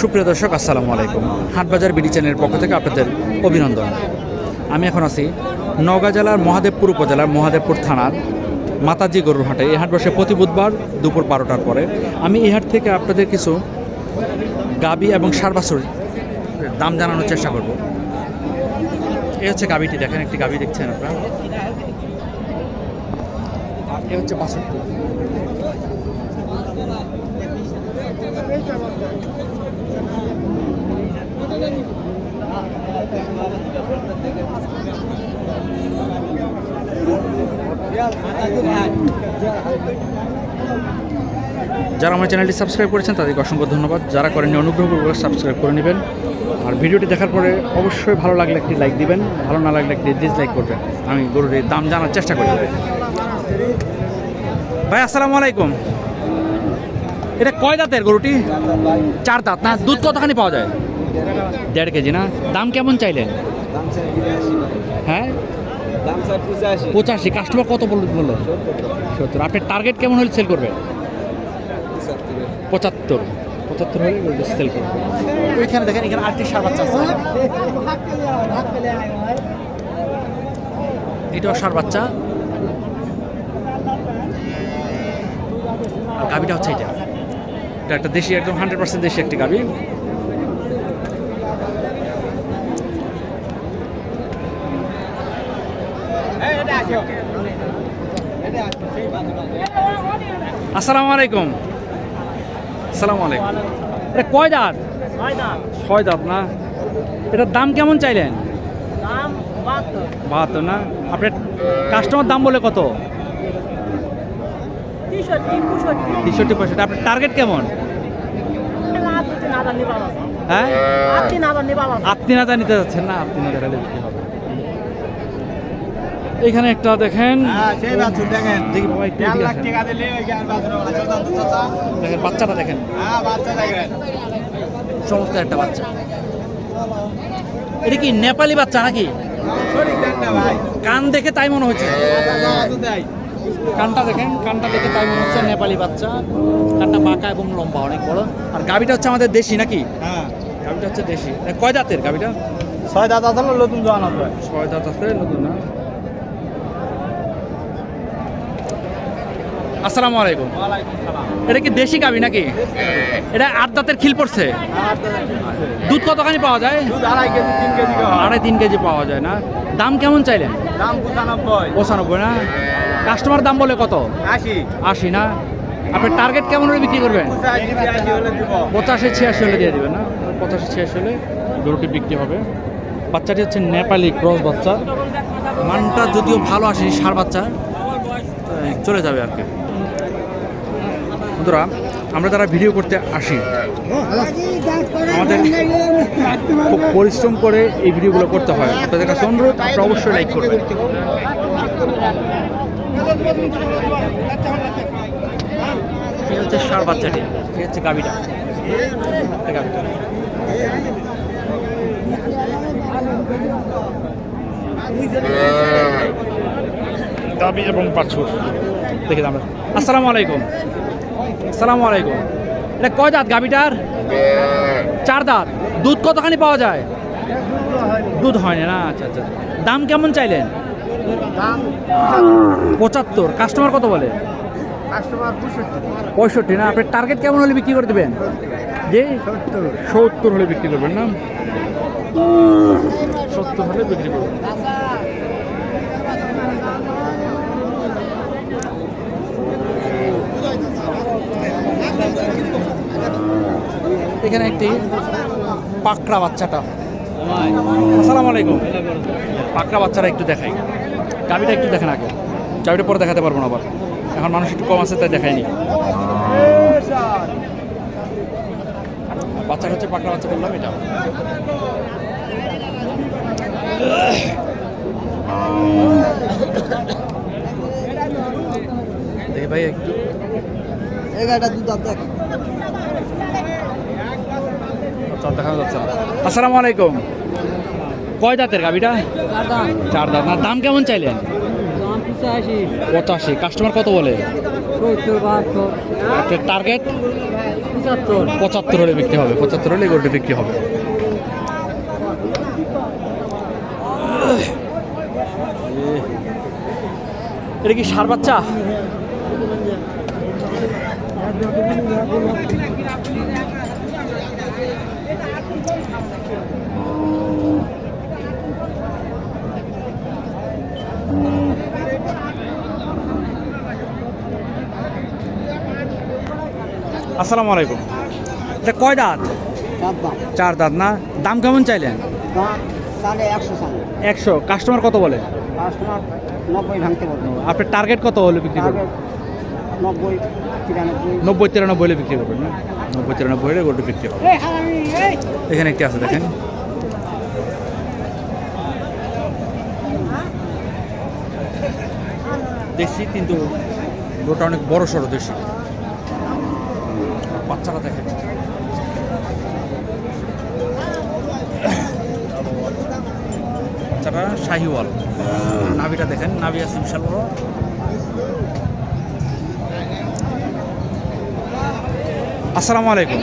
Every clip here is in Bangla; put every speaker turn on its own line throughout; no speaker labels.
সুপ্রিয় দর্শক, আসসালামু আলাইকুম। হাটবাজার বিডি চ্যানেলের পক্ষ থেকে আপনাদের অভিনন্দন। আমি এখন আছি নওগাঁ জেলার মহাদেবপুর উপজেলার মহাদেবপুর থানার মাতাজি গরুর হাটে। এই হাট বসে প্রতি বুধবার দুপুর বারোটার পরে। আমি এই হাট থেকে আপনাদের কিছু গাবি এবং সার বাছুর দাম জানানোর চেষ্টা করব। এই হচ্ছে গাবিটি, দেখেন একটি গাবি দেখছেন আপনারা? এ হচ্ছে বাছুরটি যারা আমার চ্যানেলটি সাবস্ক্রাইব করেছেন, তাদেরকে অসংখ্য ধন্যবাদ। যারা করেননি অনুগ্রহ করে সাবস্ক্রাইব করে নেবেন। আর ভিডিওটি দেখার পরে অবশ্যই ভালো লাগলে একটি লাইক দিবেন, ভালো না লাগলে একটি ডিসলাইক করবেন। আমি গরুর দাম জানার চেষ্টা করি। ভাই, আসসালামু আলাইকুম। এটা কয় দাঁতের গরুটি? চার দাঁত। না, দুধ কতখানি পাওয়া যায়? দেড় কেজি না? দাম কেমন চাইলেন? হ্যাঁ?
দাম পঁচাশি।
কাস্টমার কত বলল বলল? সত্তর। আপনার টার্গেট কেমন হলে সেল করবেন? পঁচাত্তর। পঁচাত্তর হলে সেল করবে ওইখানে দেখেন এখানে আটটি সার বাচ্চা আছে। এটাও সার বাচ্চা। আর গাভিটা হচ্ছে এটা। এটা একটা দেশি একদম হান্ড্রেড পার্সেন্ট দেশি একটি গাভি। আসসালামু আলাইকুম। আসসালামু আলাইকুম। এটা কয় দাঁত? ছয় দাঁত। না? এটার দাম কেমন চাইলেন? বাহাত্তর। না? আপনার কাস্টমার দাম বলে কত? তেষট্টি পঁয়ষট্টি। আপনার টার্গেট কেমন? হ্যাঁ? আট তিন হাজার নিতে যাচ্ছেন না? তিন হাজার এখানে একটা দেখেন
দেখেন। চাচা
দেখেন। বাচ্চাটা দেখেন।
হ্যাঁ
চমৎকার একটা বাচ্চা। এটা কি নেপালি বাচ্চা নাকি? কান দেখে তাই মনে হচ্ছে। কানটা দেখেন কানটা দেখে তাই মনে হচ্ছে নেপালি বাচ্চা। কানটা বাঁকা এবং লম্বা অনেক বড়। আর গাবিটা হচ্ছে আমাদের দেশি নাকি?
হ্যাঁ।
গাবিটা হচ্ছে দেশি। কয় দাঁতের গাবিটা?
ছয় দাদা আসলে নতুন জোয়ান হবে
ছয় দাঁত আছে নতুন না? আসসালামু আলাইকুম। এটা কি দেশি গাবি নাকি? এটা আট দাঁতের খিল পড়ছে। দুধ কতখানি পাওয়া যায়?
আড়াই কেজি তিন কেজি
আড়াই তিন কেজি পাওয়া যায় না। দাম কেমন চাইলেন?
দাম পঁচানব্বই।
পঁচানব্বই না? কাস্টমার দাম বলে কত?
আশি।
আশি না? আপনি টার্গেট কেমন হলে বিক্রি করবেন?
পঁচাশি ছিয়াশি হলে দিব।
পঁচাশি ছিয়াশি হলে দিয়ে দেবেন না? পঁচাশি ছিয়াশি হলে গরুটি বিক্রি হবে। বাচ্চাটি হচ্ছে নেপালি ক্রস বাচ্চা। মানটা যদিও ভালো আসেনি সার বাচ্চা চলে যাবে আর কি। বন্ধুরা, আমরা যারা ভিডিও করতে আসি। আমাদের খুব পরিশ্রম করে এই ভিডিওগুলো করতে হয়। আপনাদের কাছে অনুরোধ, আপনারা অবশ্যই লাইক করবেন। এই সার বাচ্চাটি এবং বাছুর। দেখে আমরা আসসালামু আলাইকুম। আসসালামু আলাইকুম। এটা কয় দাঁত গাবিটার চার দাঁত। দুধ কতখানি পাওয়া যায়? দুধ হয় না আচ্ছা আচ্ছা। দাম কেমন চাইলেন? পঁচাত্তর। কাস্টমার কত বলে? পঁয়ষট্টি না আপনার টার্গেট কেমন হলে বিক্রি করে দেবেন? যে সত্তর হলে বিক্রি করবেন না? সত্তর হলে বিক্রি করবেন। এখানে একটি পাকড়া বাচ্চাটা। আসসালামু আলাইকুম। পাকড়া বাচ্চারা একটু দেখাই। গাবিটা একটু দেখেন আগে। গাবিটা পরে দেখাতে পারব না আবার। এখন মানুষ একটু কম আছে, তাই দেখায়নি বাচ্চাটা হচ্ছে পাকড়া বাচ্চা, বললাম এটা। ভাই একটু এই
এগারোটা দুধ দেখ।
আচ্ছা দেখানো যাচ্ছে না। আসসালামু আলাইকুম। কয় দাঁতের গাবিটা চার দাঁত। না, দাম কেমন চাইলেন? পঁচাশি। কাস্টমার কত বলে? টার্গেট
পঁচাত্তর
হলে বিক্রি হবে। পঁচাত্তর হলে গরুটা বিক্রি হবে। এটা কি সার বাচ্চা? আসসালামু আলাইকুম। এটা কয় দাঁত? চার দাঁত। না? দাম কেমন চাইলেন?
একশো
কাস্টমার কত বলে? আপনার টার্গেট কত হলে বিক্রি করবেন?
নব্বই তিরানব্বই।
হলে বিক্রি করবেন না? নব্বই তিরানব্বই হলে গরুটা বিক্রি হবে। এখানে একটি আছে দেখেন। দেশি কিন্তু গোটা অনেক বড় সড়ো দেশি। বাচ্চারা দেখেন বাচ্চাটা শাহিওয়াল। নাভিটা দেখেন নাভি আছে বিশাল বড় আসসালামু আলাইকুম।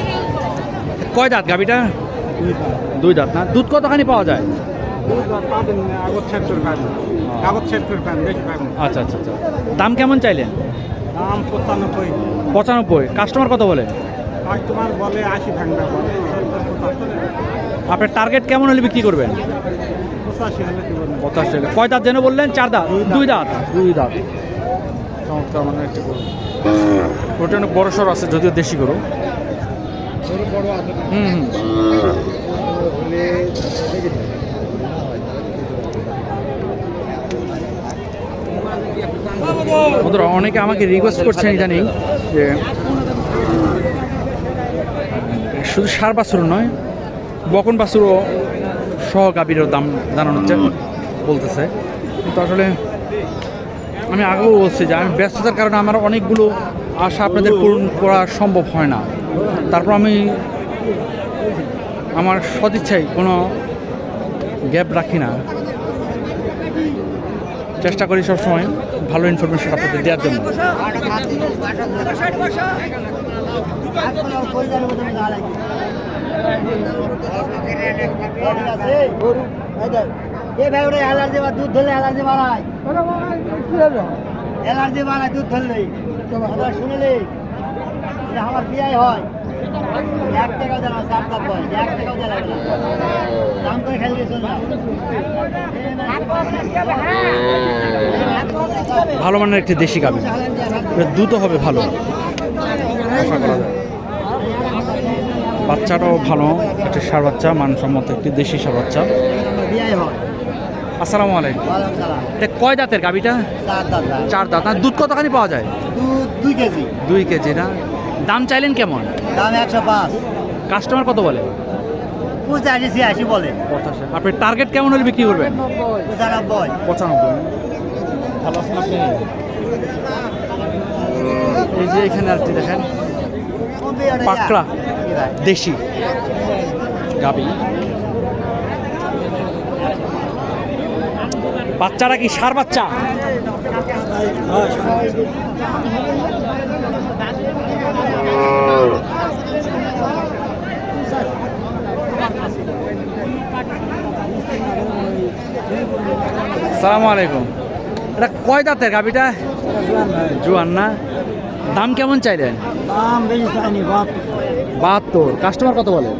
কয় দাঁত গাবিটা দুই দাঁত না? দুধ কতখানি পাওয়া যায়? আচ্ছা আচ্ছা আচ্ছা। দাম কেমন চাইলেন?
দাম পঁচানব্বই।
পঁচানব্বই। কাস্টমার কত বলে?
কাস্টমার বলে আশি ভাঙটা বলে
আপনার টার্গেট কেমন হলে বিক্রি করবেন?
পঁচাশি হলে
কয় দাঁত যেন বললেন? চার দাঁত? দুই দাঁত। দুই দাঁত? চমৎকার মানে একটি গরু। ওটা অনেক বড় সড় আছে যদিও দেশি গরু।
বড় আছে।
হুম হুম। বন্ধুরা, অনেকে আমাকে রিকোয়েস্ট করছেন জানি, যে শুধু সার বাছুর নয়, বকন বাছুরও সহ গাভীরও দাম জানানো হচ্ছে বলতেছে। কিন্তু আসলে আমি আগেও বলছি যে আমি ব্যস্ততার কারণে আমার অনেকগুলো আশা আপনাদের পূরণ করা সম্ভব হয় না। তারপর আমি আমার সদিচ্ছায় কোনো গ্যাপ রাখি না। চেষ্টা করি সবসময়। ভালো ইনফরমেশন আপনাদের দেওয়ার জন্য।
অ্যালার্জি বা দুধ ধরলে অ্যালার্জি বাড়ায় অ্যালার্জি বাড়ায় দুধ ধরলেই কথা শুনলে আমার বিয়াই হয়। এক টাকাও জানা চার দাম এক টাকাও জানা দাম করে খেলে গেছিল না
ভালো মানের একটি দেশি এটা দুধও হবে ভালো। আশা করা যায়। বাচ্চাটাও ভালো একটি সার বাচ্চা মানসম্মত একটি দেশি সার বাচ্চা। আসসালামু আলাইকুম। এটা কয় দাঁতের গাভীটা?
চার দাম
চার দাঁত। না দুধ কতখানি পাওয়া যায়?
দুই কেজি।
দুই কেজি না? দাম চাইলেন কেমন?
দাম একশো পাঁচ।
কাস্টমার কত বলে?
পঁচাশি ছিয়াশি বলে।
পঁচাশি। আপনি টার্গেট কেমন হলে বিক্রি করবেন?
পঁচানব্বই।
পঁচানব্বই। ভালো আছেন আপনি এই যে এখানে আর কি দেখেন? পাকড়া দেশি। গাবি। বাচ্চারা কি সার বাচ্চা? সালামু আলাইকুম। এটা কয় দাঁতের গাবিটা জোয়ান না? দাম কেমন চাইলেন?
দাম বেশি চাইনি
বাহাত্তর। কাস্টমার কত বলে?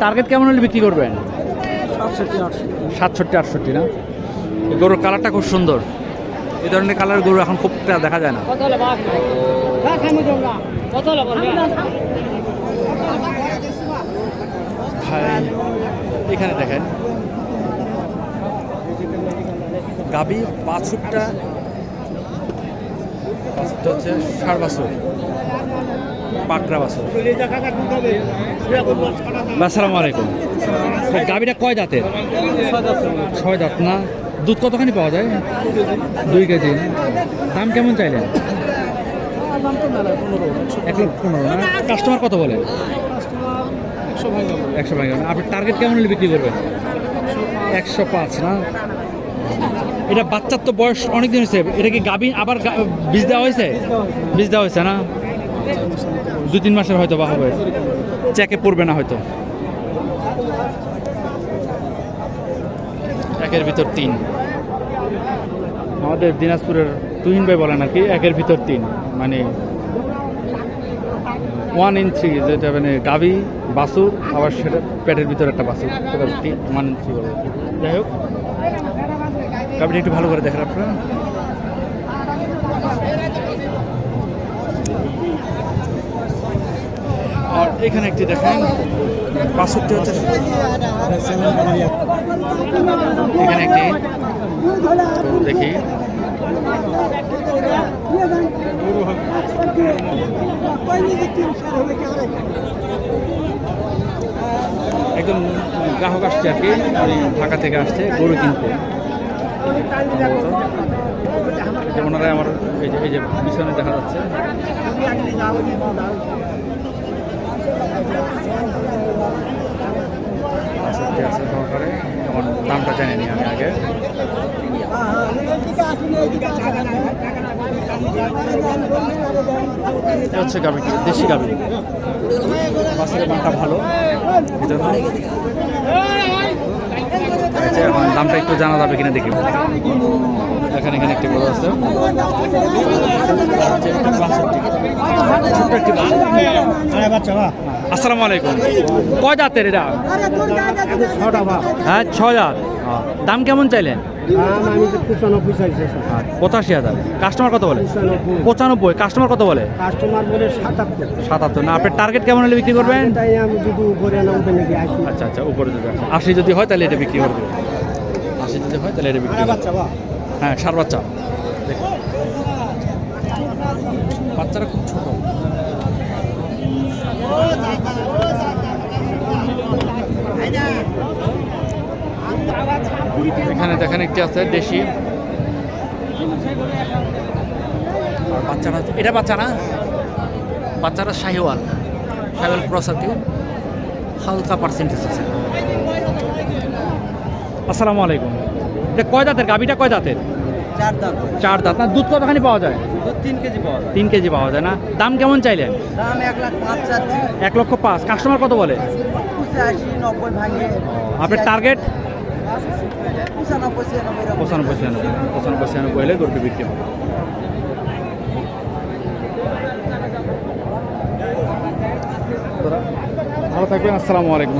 টার্গেট কেমন হলে বিক্রি করবেন?
সাতষট্টি আটষট্টি।
না? গরুর কালারটা খুব সুন্দর। এই ধরনের কালার গরু এখন খুব একটা দেখা যায় না। ভাই এখানে দেখেন। গাবি বাছুরটা বাছুরটা হচ্ছে ষাট বাছুর পাকড়া বাছুর। আসসালামু আলাইকুম। গাবিটা কয় দাঁতের ছয় দাঁত না? দুধ কতখানি পাওয়া যায়? দুই কেজি। দাম কেমন চাইলেন? এক লক্ষ পনেরো, না? কাস্টমার কত বলে? একশো ভাই আপনি টার্গেট কেমন হলে বিক্রি করবেন? একশো পাঁচ, না? এটা বাচ্চার তো বয়স অনেক দিন হয়েছে। এটা কি গাভী আবার বীজ দেওয়া হয়েছে? বীজ দেওয়া হয়েছে, না? দু তিন মাসের হয়তো বা হবে। চেকে পড়বে না হয়তো। একের ভিতর তিন। আমাদের দিনাজপুরের তুহিন ভাই বলেন আর কি একের ভিতর তিন। মানে ওয়ান ইন থ্রি যেটা মানে গাভী বাসুর আবার সেটা পেটের ভিতর একটা বাসুর সেটা ওয়ান ইন থ্রি বলে। যাই হোক, গাভীটা একটু ভালো করে দেখেন আপনারা। আর এখানে একটি দেখেন বাসুরটি হচ্ছে এখানে একটি দেখি। একদম গ্রাহক আসছে আর কি ঢাকা থেকে আসছে, গরু কিনতে। যে ওনারা আমার এই যে এই যে পিছনে দেখা যাচ্ছে। সহকারে। আমার দামটা জানিনি আমি আগে। হচ্ছে দেশি গাভি। বাসের মানটা ভালো। এখন দামটা একটু জানা যাবে কিনা দেখি। এখানে এখানে একটি গরু আছে। এটা 62 ছোট্ট একটি।
বাচ্চা। বা
আসসালামু আলাইকুম। কয় জাতের এটা? হ্যাঁ ছ জাত। দাম কেমন চাইলেন? পঁচাশি হাজার। কাস্টমার কত বলে?
পঁচানব্বই।
কাস্টমার কত বলে?
সাতাত্তর।
না, আপনার টার্গেট কেমন হলে বিক্রি করবেন? আচ্ছা আচ্ছা উপরে যদি আশি যদি হয়, তাহলে এটা বিক্রি করে দেবে আশি যদি হয়, তাহলে এটা বিক্রি হ্যাঁ সার বাচ্চা। বাচ্চারা খুব ছোট। এখানে দেখেন একটি আছে দেশি। আর বাচ্চারা এটা বাচ্চা না? বাচ্চারা শাহিওয়াল। শাহিওয়াল প্রসাতি হালকা পার্সেন্টেজ আছে। আসসালামু আলাইকুম। এটা কয় দাঁতের? গাবিটা কয় দাঁতের?
চার দাম
চার দাঁত। না দুধ কতখানি পাওয়া যায়?
দু তিন কেজি পাওয়া
তিন কেজি পাওয়া যায় না। দাম কেমন চাইলেন?
দাম এক লাখ পাঁচ চাচ্ছি।
এক লক্ষ পাঁচ। কাস্টমার কত বলে? আপনার টার্গেট। পঁচানব্বই ছিয়ানব্বই পঁচানব্বই ছিয়ানব্বই হলে গরুটি বিক্রি হবে। ভালো থাকবেন আসসালামু আলাইকুম।